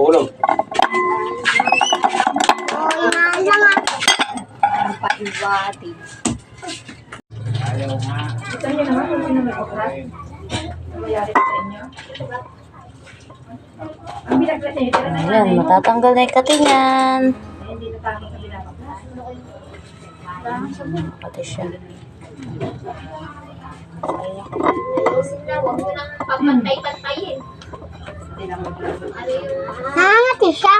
Tutulog. Oh, inahan lang ah. Ang paiwati. Ayaw nga. Ito niyo naman kung sino may okras. Mayari sa inyo. Ang binaglas niyo, tira na Ayan, matatanggal na yung katingan. Hindi na tama sa binabaklas. Pati siya. Sila, huwag mo nang papantay-pantayin. Nangangati siya.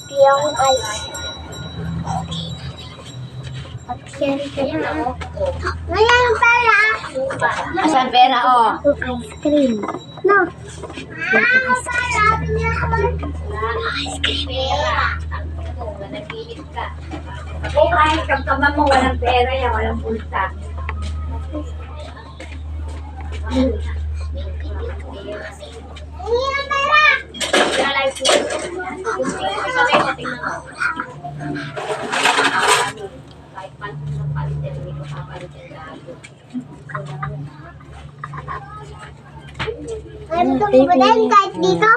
Hindi ako alis. Pag-share ka na. Ngayon pala. Saan pera, oh? Ice cream. No. Ah, pala. Pinahal. Ice cream. Pera. Nagpilit ka. O kahit kamkaman mo, walang pera yan, walang pera. Ano itong ibulayin kahit dito?